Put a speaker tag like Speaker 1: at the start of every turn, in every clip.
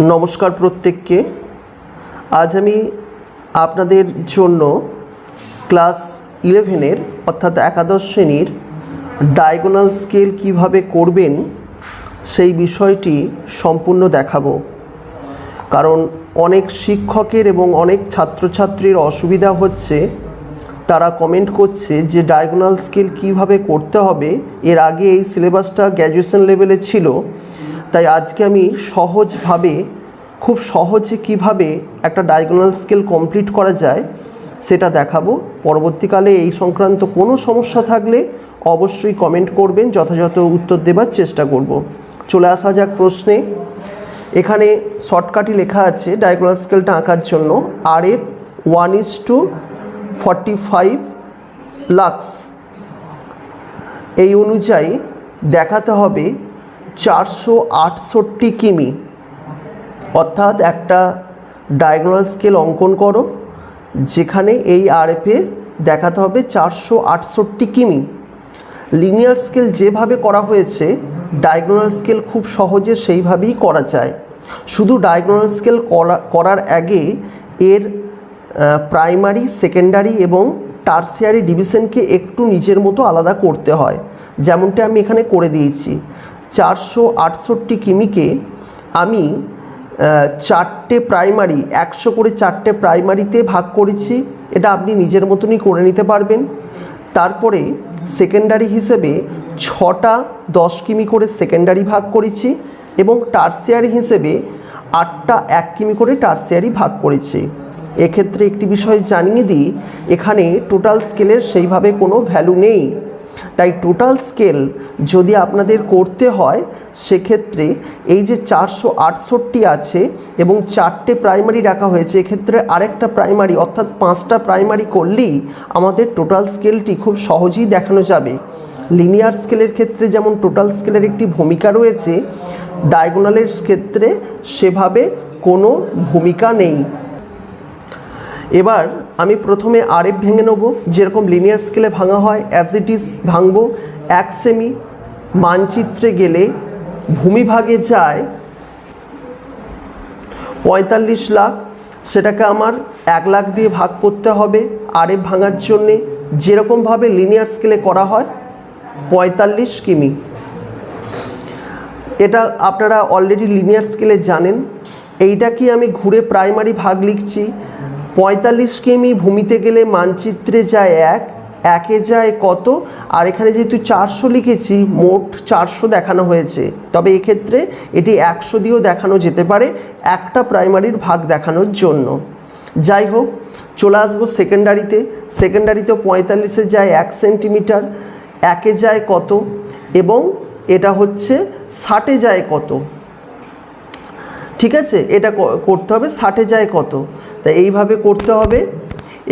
Speaker 1: নমস্কার প্রত্যেককে। আজ আমি আপনাদের জন্য ক্লাস ইলেভেনের অর্থাৎ একাদশ শ্রেণির ডায়াগোনাল স্কেল কীভাবে করবেন সেই বিষয়টি সম্পূর্ণ দেখাবো। কারণ অনেক শিক্ষকের এবং অনেক ছাত্রছাত্রীর অসুবিধা হচ্ছে, তারা কমেন্ট করছে যে ডায়াগোনাল স্কেল কীভাবে করতে হবে। এর আগে এই সিলেবাসটা গ্র্যাজুয়েশন লেভেলে ছিল। তাই আজকে আমি সহজভাবে, খুব সহজে কীভাবে একটা ডায়াগোনাল স্কেল কমপ্লিট করা যায় সেটা দেখাবো। পরবর্তীকালে এই সংক্রান্ত কোনো সমস্যা থাকলে অবশ্যই কমেন্ট করবেন, যথাযথ উত্তর দেবার চেষ্টা করব। চলে আসা যাক প্রশ্নে। এখানে শর্টকাটই লেখা আছে ডায়াগোনাল স্কেলটা আঁকার জন্য। আর F one is two forty five lux এই অনুযায়ী দেখাতে হবে চারশো আটষট্টি কিমি। অর্থাৎ একটা ডায়াগোনাল স্কেল অঙ্কন করো, যেখানে এই আরএফে দেখাতে হবে চারশো আটষট্টি কিমি। লিনিয়ার স্কেল যেভাবে করা হয়েছে ডায়াগোনাল স্কেল খুব সহজে সেইভাবেই করা যায়। শুধু ডায়াগোনাল স্কেল করার আগে এর প্রাইমারি সেকেন্ডারি এবং টার্সিয়ারি ডিভিশনকে একটু নিজের মতো আলাদা করতে হয়। যেমনটি আমি এখানে করে দিয়েছি। চারশো আটষট্টি কিমিকে আমি চারটে প্রাইমারি, একশো করে চারটে প্রাইমারিতে ভাগ করেছি। এটা আপনি নিজের মতনই করে নিতে পারবেন। তারপরে সেকেন্ডারি হিসেবে ছটা দশ কিমি করে সেকেন্ডারি ভাগ করেছি এবং টার্সিয়ারি হিসেবে আটটা এক কিমি করে টার্সিয়ারি ভাগ করেছি। এক্ষেত্রে একটি বিষয় জানিয়ে দিই, এখানে টোটাল স্কেলের সেইভাবে কোনো ভ্যালু নেই। তাই টোটাল স্কেল যদি আপনাদের করতে হয়, সেক্ষেত্রে এই যে চারশো আটষট্টি আছে এবং চারটে প্রাইমারি রাখা হয়েছে, এক্ষেত্রে আরেকটা প্রাইমারি অর্থাৎ পাঁচটা প্রাইমারি করলেই আমাদের টোটাল স্কেলটি খুব সহজেই দেখানো যাবে। লিনিয়ার স্কেলের ক্ষেত্রে যেমন টোটাল স্কেলের একটি ভূমিকা রয়েছে ডায়াগোনালের ক্ষেত্রে সেভাবে কোনো ভূমিকা নেই। এবার আমি প্রথমে আরএফ ভেঙে নেব, যেরকম লিনিয়ার স্কেলে ভাঙা হয় অ্যাজ ইট ইজ ভাঙবো। এক সেমি মানচিত্রে গেলে ভূমিভাগে যায় পঁয়তাল্লিশ লাখ। সেটাকে আমার এক লাখ দিয়ে ভাগ করতে হবে আরএফ ভাঙার জন্যে। যেরকমভাবে লিনিয়ার স্কেলে করা হয়, পঁয়তাল্লিশ কিমি। এটা আপনারা অলরেডি লিনিয়ার স্কেলে জানেন। এইটা কি আমি ঘুরে প্রাইমারি ভাগ লিখছি? পঁয়তাল্লিশ কিমি ভূমিতে গেলে মানচিত্রে যায় এক, একে যায় কত? আর এখানে যেহেতু চারশো লিখেছি, মোট চারশো দেখানো হয়েছে। তবে এক্ষেত্রে এটি একশো দিয়েও দেখানো যেতে পারে, একটা প্রাইমারির ভাগ দেখানোর জন্য। যাই হোক, চলে আসব সেকেন্ডারিতে। সেকেন্ডারিতে পঁয়তাল্লিশে যায় এক সেন্টিমিটার, একে যায় কত? এবং এটা হচ্ছে ষাটে যায় কত? ঠিক আছে? এটা করতে হবে ষাটে যায় কত? তা এইভাবে করতে হবে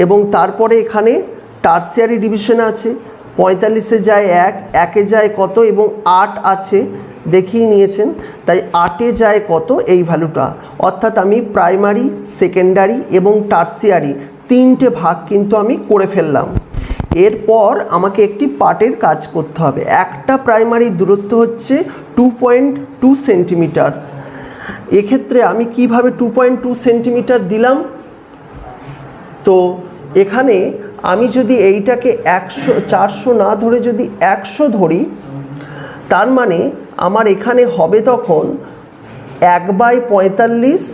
Speaker 1: এবং তারপরে এখানে টার্সিয়ারি ডিভিশন আছে, পঁয়তাল্লিশে যায় এক, একে যায় কত এবং আট আছে দেখিয়ে নিয়েছেন, তাই আটে যায় কত এই ভ্যালুটা অর্থাৎ আমি প্রাইমারি সেকেন্ডারি এবং টার্সিয়ারি তিনটে ভাগ কিন্তু আমি করে ফেললাম। এরপর আমাকে একটি পার্টের কাজ করতে হবে। একটা প্রাইমারি দূরত্ব হচ্ছে টু পয়েন্ট টু সেন্টিমিটার এক্ষেত্রে আমি কীভাবে টু পয়েন্ট টু সেন্টিমিটার দিলাম? তো এখানে আমি যদি এইটাকে একশো, চারশো না ধরে যদি একশো ধরি, তার মানে আমার এখানে হবে তখন এক বাই পঁয়তাল্লিশ,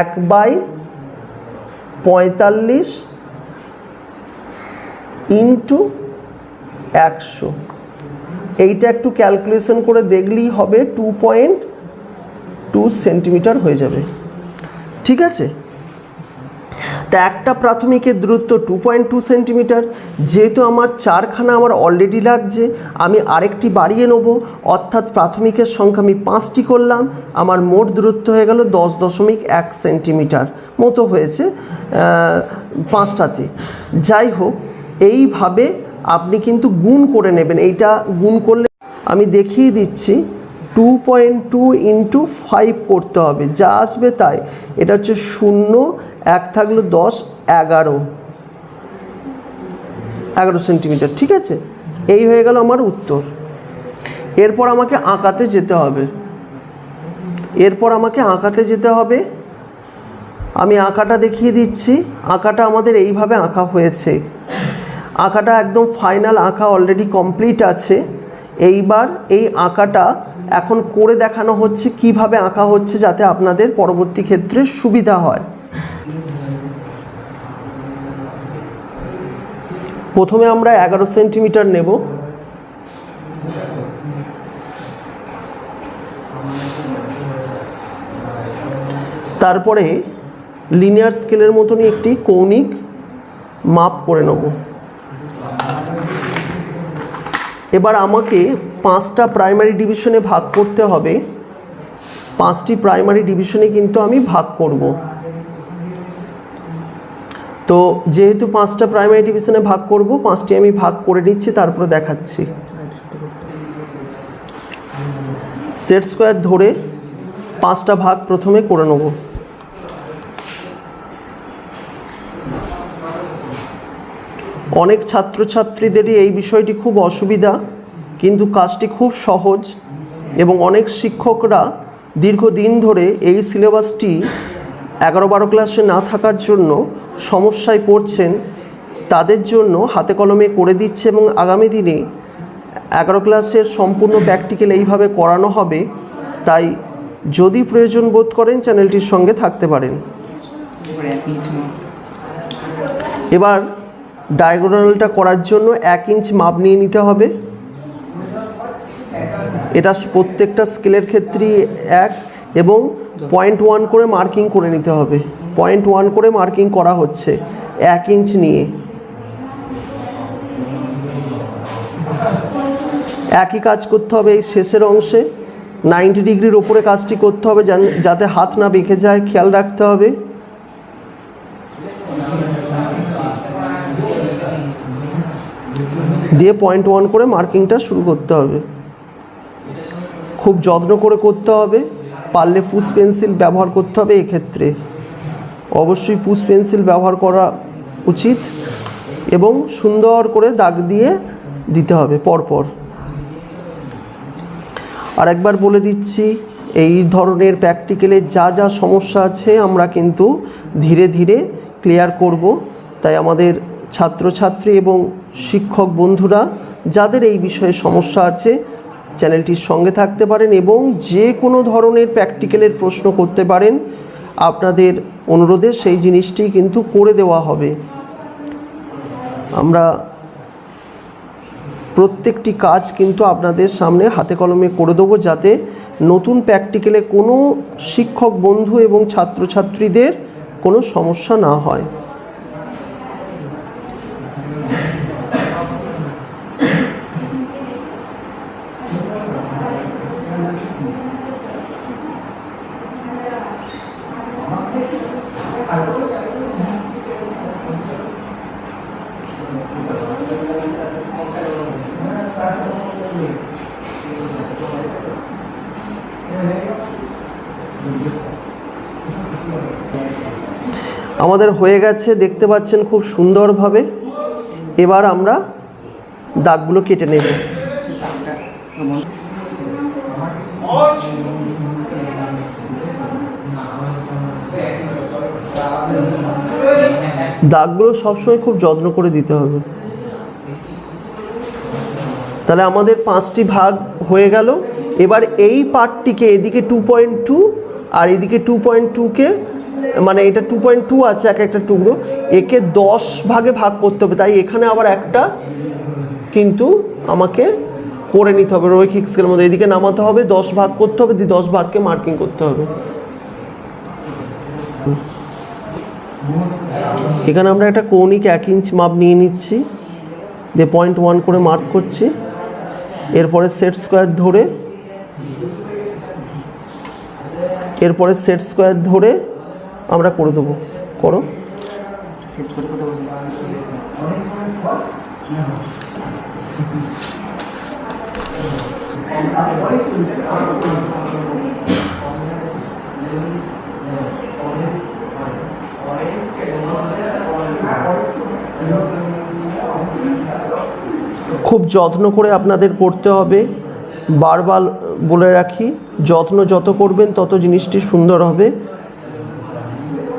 Speaker 1: এক বাই পঁয়তাল্লিশ ইন্টু একশো। এইটা একটু ক্যালকুলেশন করে দেখলেই হবে টু পয়েন্ট টু সেন্টিমিটার হয়ে যাবে। ঠিক আছে? তা একটা প্রাথমিকের দূরত্ব টু পয়েন্ট টু সেন্টিমিটার। যেহেতু আমার চারখানা আমার অলরেডি লাগছে, আমি আরেকটি বাড়িয়ে নেব। অর্থাৎ প্রাথমিকের সংখ্যা আমি পাঁচটি করলাম। আমার মোট দূরত্ব হয়ে গেল দশ দশমিক এক সেন্টিমিটার। মতো হয়েছে পাঁচটাতে। যাই হোক, এইভাবে আপনি কিন্তু গুণ করে নেবেন। এইটা গুণ করলে আমি দেখিয়ে দিচ্ছি। Two point two into five করতে হবে। যা আসবে তাই। এটা হচ্ছে শূন্য, এক থাকল দশ, এগারো। এগারো সেন্টিমিটার ঠিক আছে? এই হয়ে গেল আমার উত্তর। এরপর আমাকে আঁকাতে যেতে হবে। এরপর আমাকে আঁকাতে যেতে হবে। আমি আঁকাটা দেখিয়ে দিচ্ছি। আঁকাটা আমাদের এইভাবে আঁকা হয়েছে। আঁকাটা একদম ফাইনাল আঁকা অলরেডি কমপ্লিট আছে। এইবার এই আঁকাটা এখন করে দেখানো হচ্ছে কীভাবে আঁকা হচ্ছে যাতে আপনাদের পরবর্তী ক্ষেত্রে সুবিধা হয়। প্রথমে আমরা এগারো সেন্টিমিটার নেব। তারপরে লিনিয়ার স্কেলের মতনই একটি কৌণিক মাপ করে নেব। এবার আমাকে পাঁচটা প্রাইমারি ডিভিশনে ভাগ করতে হবে। পাঁচটি প্রাইমারি ডিভিশনে কিন্তু আমি ভাগ করব। তো যেহেতু পাঁচটা প্রাইমারি ডিভিশনে ভাগ করব, পাঁচটি আমি ভাগ করে নিচ্ছি, তারপরে দেখাচ্ছি। সেট স্কোয়ার ধরে পাঁচটা ভাগ প্রথমে করে নেব। অনেক ছাত্রছাত্রীদেরই এই বিষয়টি খুব অসুবিধা। কিন্তু কাজটি খুব সহজ এবং অনেক শিক্ষকরা দীর্ঘদিন ধরে এই সিলেবাসটি এগারো বারো ক্লাসে না থাকার জন্য সমস্যায় পড়ছেন। তাদের জন্য হাতে কলমে করে দিচ্ছে এবং আগামী দিনে এগারো ক্লাসের সম্পূর্ণ প্র্যাকটিক্যাল এইভাবে করানো হবে। তাই যদি প্রয়োজন বোধ করেন চ্যানেলটির সঙ্গে থাকতে পারেন।
Speaker 2: এবার
Speaker 1: ডায়াগোনালটা করার জন্য এক ইঞ্চ মাপ নিয়ে নিতে হবে। এটা প্রত্যেকটা স্কেলের ক্ষেত্রেই এক এবং পয়েন্ট ওয়ান করে মার্কিং করে নিতে হবে। পয়েন্ট ওয়ান করে মার্কিং করা হচ্ছে এক ইঞ্চ নিয়ে। একই কাজ করতে হবে এই শেষের অংশে। নাইনটি ডিগ্রির ওপরে কাজটি করতে হবে যাতে হাত না বেঁকে যায়, খেয়াল রাখতে হবে। দিয়ে পয়েন্ট ওয়ান করে মার্কিংটা শুরু করতে হবে। খুব যত্ন করে করতে হবে। পারলে পুশ পেন্সিল ব্যবহার করতে হবে এক্ষেত্রে। অবশ্যই পুশ পেন্সিল ব্যবহার করা উচিত এবং সুন্দর করে দাগ দিয়ে দিতে হবে পরপর। আর একবার বলে দিচ্ছি, এই ধরনের প্র্যাকটিক্যালে যা যা সমস্যা আছে আমরা কিন্তু ধীরে ধীরে ক্লিয়ার করব। তাই আমাদের ছাত্রছাত্রী এবং শিক্ষক বন্ধুরা, যাদের এই বিষয়ে সমস্যা আছে চ্যানেলটির সঙ্গে থাকতে পারেন এবং যে কোনো ধরনের প্র্যাকটিক্যালের প্রশ্ন করতে পারেন, আপনাদের অনুরোধে সেই জিনিসটি কিন্তু করে দেওয়া হবে। আমরা প্রত্যেকটি কাজ কিন্তু আপনাদের সামনে হাতে কলমে করে দেবো যাতে নতুন প্র্যাকটিক্যালে কোনো শিক্ষক, বন্ধু এবং ছাত্রছাত্রীদের কোনো সমস্যা না হয়। আমাদের হয়ে গেছে, দেখতে পাচ্ছেন খুব সুন্দরভাবে। এবার আমরা দাগগুলো কেটে নেব। দাগগুলো সবসময় খুব যত্ন করে দিতে হবে। তাহলে আমাদের পাঁচটি ভাগ হয়ে গেল। এবার এই পার্টটিকে এদিকে টু পয়েন্ট টু আর এদিকে টু পয়েন্ট টুকে মানে এটা টু পয়েন্ট টু আছে এক একটা টুকরো। একে দশ ভাগে ভাগ করতে হবে, তাই এখানে আবার একটা কিন্তু আমাকে করে নিতে হবে, রৈখিক স্কেলের মধ্যে। এদিকে নামাতে হবে, দশ ভাগ করতে হবে, দিয়ে দশ ভাগকে মার্কিং করতে হবে। এখানে আমরা একটা কৌণিক এক ইঞ্চ মাপ নিয়ে নিচ্ছি, দিয়ে পয়েন্ট ওয়ান করে মার্ক করছি। এরপরে সেট স্কোয়ার ধরে, এরপরে সেট স্কোয়ার ধরে আমরা করে দেবো। করো। খুব যত্ন করে আপনাদের করতে হবে। বারবার বলে রাখি যত্ন যত করবেন তত জিনিসটি সুন্দর হবে।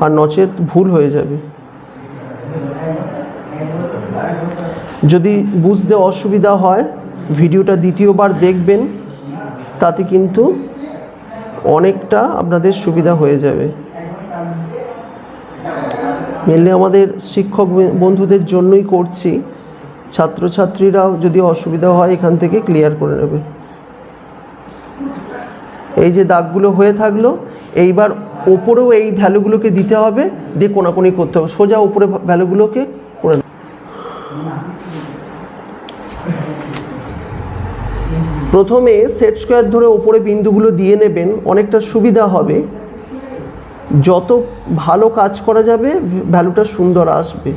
Speaker 1: আর নচেত ভুল হয়ে যাবে। যদি বুঝতে অসুবিধা হয়, ভিডিওটা দ্বিতীয়বার দেখবেন, তাতে কিন্তু অনেকটা আপনাদের সুবিধা হয়ে যাবে। মেনলি আমাদের শিক্ষক বন্ধুদের জন্যই করছি। ছাত্রছাত্রীরাও যদি অসুবিধা হয়, এখান থেকে ক্লিয়ার করে নেবে। এই যে দাগগুলো হয়ে থাকল, এইবার ওপরেও এই ভ্যালুগুলোকে দিতে হবে, দিয়ে কোনাকুনি করতে হবে। সোজা উপরে ভ্যালুগুলোকে করে। প্রথমে সেট স্কোয়ার ধরে ওপরে বিন্দুগুলো দিয়ে নেবেন, অনেকটা সুবিধা হবে। যত ভালো কাজ করা যাবে, ভ্যালুটা সুন্দর আসবে।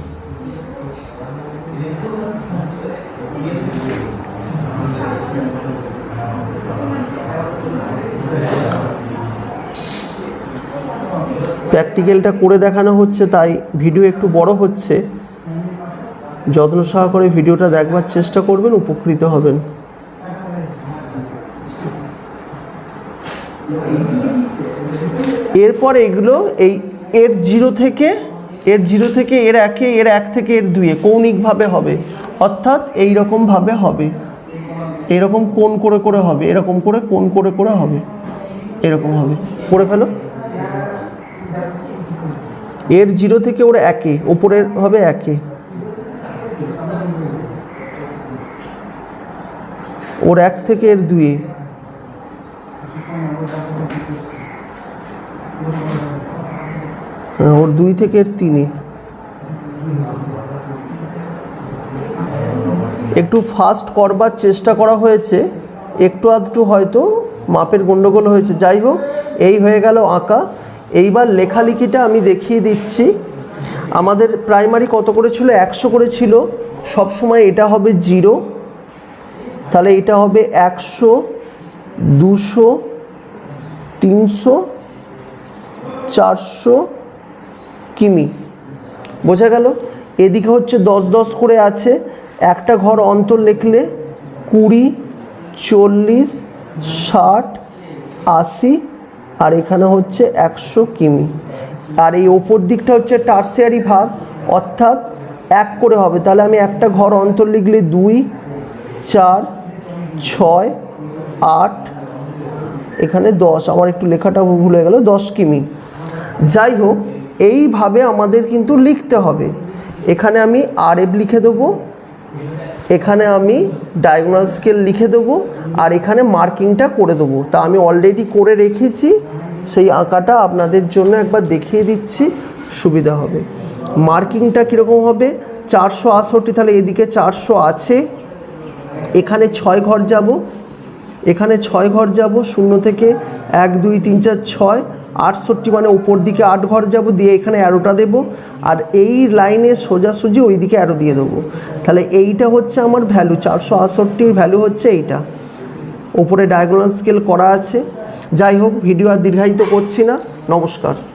Speaker 1: প্র্যাকটিক্যালটা করে দেখানো হচ্ছে, তাই ভিডিও একটু বড় হচ্ছে। যত্ন সহকারে ভিডিওটা দেখবার চেষ্টা করবেন, উপকৃত হবেন। এরপর এগুলো এই এর জিরো থেকে, এর জিরো থেকে এর একে, এর এক থেকে এর দুয়ে কৌণিকভাবে হবে। অর্থাৎ এই রকমভাবে হবে। এরকম কোন করে করে হবে, এরকম করে কোন করে করে হবে। এরকম হবে। করে ফেলো। এর জিরো থেকে ওর একে ওপরের হবে একে ওর এক থেকে এর দুয়ে হ্যাঁ, ওর দুই থেকে এর তিনে। একটু ফাস্ট করবার চেষ্টা করা হয়েছে একটু আধটু হয়তো মাপের গণ্ডগোল হয়েছে। যাই হোক এই হয়ে গেল আঁকা। এইবার লেখালেখিটা আমি দেখিয়ে দিচ্ছি। আমাদের প্রাইমারি কত করে ছিল? একশো করে ছিল। সবসময় এটা হবে জিরো তাহলে এটা হবে একশো, দুশো, তিনশো, চারশো কিমি। বোঝা গেল? এদিকে হচ্ছে দশ দশ করে আছে। একটা ঘর অন্তর লিখলে কুড়ি, চল্লিশ, ষাট, আশি আর এখানে হচ্ছে একশো কিমি। আর এই ওপর দিকটা হচ্ছে টার্সিয়ারি ভাগ, অর্থাৎ এক করে হবে। তাহলে আমি একটা ঘর অন্তর লিখলে দুই, চার, ছয়, আট, এখানে দশ। আমার একটু লেখাটা ভুল হয়ে গেল, দশ কিমি। যাই হোক, এইভাবে আমাদের কিন্তু লিখতে হবে। এখানে আমি আর এফ লিখে দেবো। এখানে আমি ডায়াগোনাল স্কেল লিখে দেবো, আর এখানে মার্কিংটা করে দেবো। তা আমি অলরেডি করে রেখেছি, সেই আঁকাটা আপনাদের জন্য একবার দেখিয়ে দিচ্ছি, সুবিধা হবে। মার্কিংটা কীরকম হবে? চারশো আটষট্টি, তাহলে এদিকে চারশো আছে। এখানে ছয় ঘর যাব। এখানে ছয় ঘর যাব, শূন্য থেকে এক, দুই, তিন, চার, ছয়। আটষট্টি মানে উপর দিকে আট ঘর যাব, দিয়ে এখানে অ্যারোটা দেব, আর এই লাইনে সোজাসুজি ওই দিকে অ্যারো দিয়ে দেবো। তাহলে এইটা হচ্ছে আমার ভ্যালু চারশো আটষট্টির ভ্যালু হচ্ছে এইটা। ওপরে ডায়াগোনাল স্কেল করা আছে। যাই হোক ভিডিও আর দীর্ঘায়িত করছি না। নমস্কার।